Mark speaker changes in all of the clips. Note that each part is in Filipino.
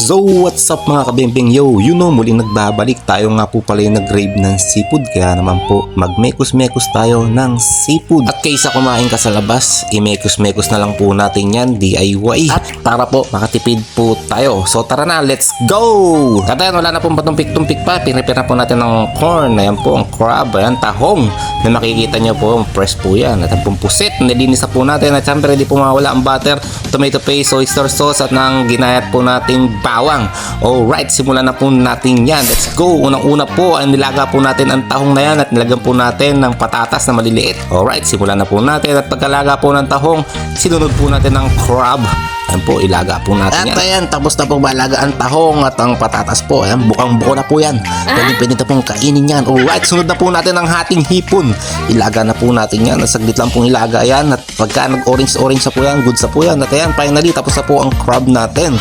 Speaker 1: So what's up mga kabimbing yo, you know muling nagbabalik tayo nga po pala yung nag-grave ng seafood. Kaya naman po magmekos-mekos tayo ng seafood. At kaysa kumain ka sa labas, imekos-mekos na lang po natin yan DIY at para po makatipid po tayo. So tara na, let's go! At ayan, wala na pong patumpik-tumpik pa, pinipira po natin ng corn, ayan po ang crab, ayan tahong. Na makikita nyo po, fresh po yan. At ang pong pusit, nilinis na po natin. At syempre hindi po mawala ang butter, tomato paste, oyster sauce at nang ginayat po nating bawang. Alright, simulan na po natin yan. Let's go. Unang-una po ay nilaga po natin ang tahong na yan at nilagyan po natin ng patatas na maliliit. Alright, simulan na po natin at pagkalaga po ng tahong, sinunod po natin ng crab. Ayan po, ilaga po natin yan. At ayan, tapos na po malaga ang tahong at ang patatas po. Ayan, bukang-buko na po yan. Pwede pwede na pong kainin yan. Alright, sunod na po natin ang hating hipon. Ilaga na po natin yan. Saglit lang pong ilaga yan. At pagka nag-orange-orange na po yan, good sa po yan. At ayan, finally, tapos na po ang crab natin.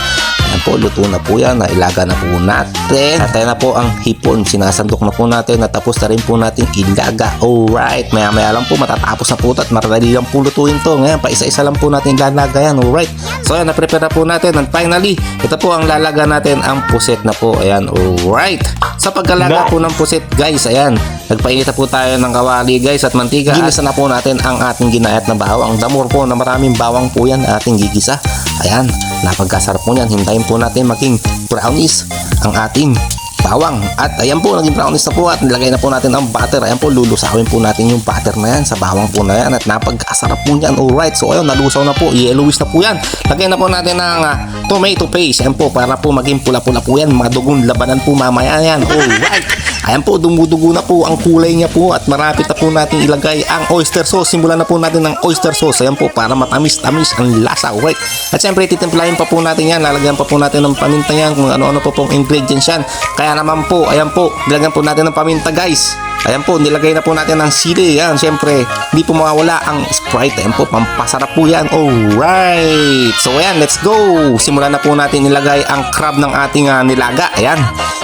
Speaker 1: Ayan po, luto na po yan. Nailaga na po natin. At na po ang hipon. Sinasandok na po natin. At tapos na rin po natin ilaga. Alright, maya-maya lang po matatapos na po ito. At maradali lang po lutuin to. Ngayon, pa isa-isa lang po natin lalaga yan. Alright. So ayan, na-prepare na po natin. And finally, ito po ang lalaga natin ang puset na po. Ayan, alright. Sa pagkalaga po ng puset, guys, ayan. Nagpainit na po tayo ng kawali, guys, at mantika. Ginisa na po natin ang ating ginayat na bawang. Damor po na maraming bawang po yan ating gigisa. Ayan, napagkasarap po yan. Hintayin po natin maging brownies ang ating bawang. At ayan po, naging brownies na po at nilagay na po natin ang butter. Ayan po, lulusawin po natin yung butter na yan sa bawang po na yan at napagkasarap po yan. Alright, so ayun, nalusaw na po. Yellowis na po yan. Lagyan na po natin ng ah, tomato paste. Ayan po, para po maging pula-pula po yan. Madugong labanan po mamaya yan. Alright. Ayan po, dumudugo na po ang kulay niya po at marapit na po natin ilagay ang oyster sauce. Simulan na po natin ng oyster sauce. Ayan po, para matamis-tamis ang lasa. Alright. At syempre, titimplahin pa po natin yan. Lalagyan pa po natin ng paminta yan kung ano-ano po pong ingredients yan. Kaya naman po, ayan po, nilagyan po natin ng paminta guys. Ayan po, nilagay na po natin ng sili. Yan, syempre, hindi po mawawala ang Sprite. Ayan po, pampasarap po yan. Alright. So, ayan, let's go. Simulan na po natin nilagay ang crab ng ating ah, nilaga. Ayan.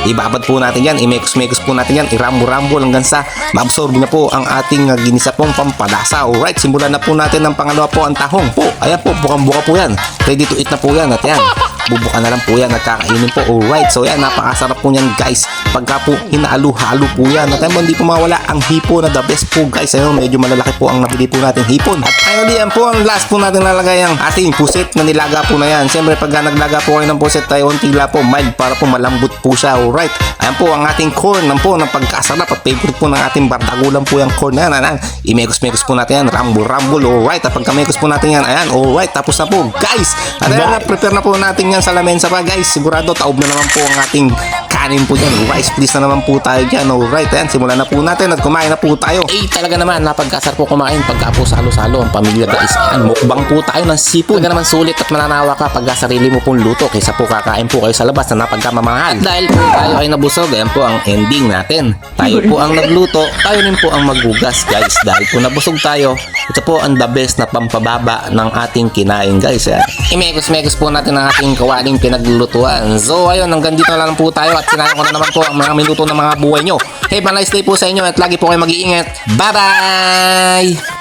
Speaker 1: Ibabad po natin yan. Imekos-mekos po natin yan. Irambo-rambo hanggang sa maabsorb na po ang ating ah, ginisa pong pampalasa. Alright. Simulan na po natin ng pangalawa po ang tahong po. Ayan po, bukang-buka po yan. Ready to eat na po yan. At yan. Bubuka na lang po yan at kakainin po. Alright. So yan, napakasarap po yan guys. Pagka po hinalo-halo po yan. At ayun, hindi po mawala ang hipo na the best po guys. Ayun, medyo malalaki po ang nabili po natin hipon. At finally, yan po ang last po natin lalagay ang ating pusit na nilaga po na yan. Siyempre, pagka naglaga po kayo ng pusit tayo, tila po mild para po malambot po siya. Alright. Ayan po ang ating corn. Yan po, ng pagkasarap at favorite po ng ating bardagulan po yung corn na yan. Ayan, imekos-mekos po natin yan. Rumble-rumble. Alright. At pagka-mekos po natin yan, ayan. Alright. Tapos na po guys. At ayan, na, prepare na po natin yan sa lamesa pa guys. Sigurado taob na naman po ang ating kanin po dyan. Rice please na naman po tayo dyan. Alright, ayan, simulan na po natin at kumain na po tayo. Eh, talaga naman, napagkasar po kumain pagka po salo-salo ang pamilya guys. Ayan, mukbang po tayo ng seafood. Talaga naman sulit at mananawa ka pagka sarili mo pong luto kaysa po kakain po kayo sa labas na napagkamamahal. Dahil po tayo ay nabusog, ayan po ang ending natin. Tayo po ang nagluto, tayo rin po ang maghugas guys. Dahil po nabusog tayo, ito po ang the best na pampababa ng ating kinain guys. Ayan. Imekos-mekos po natin ang ating kawaling pinaglulutuan. So ayun, hanggang dito na lang po tayo at sinabi ko na naman po ang mga minuto ng mga buhay nyo. Have a nice day po sa inyo at lagi po kayo mag-iingat. Bye-bye!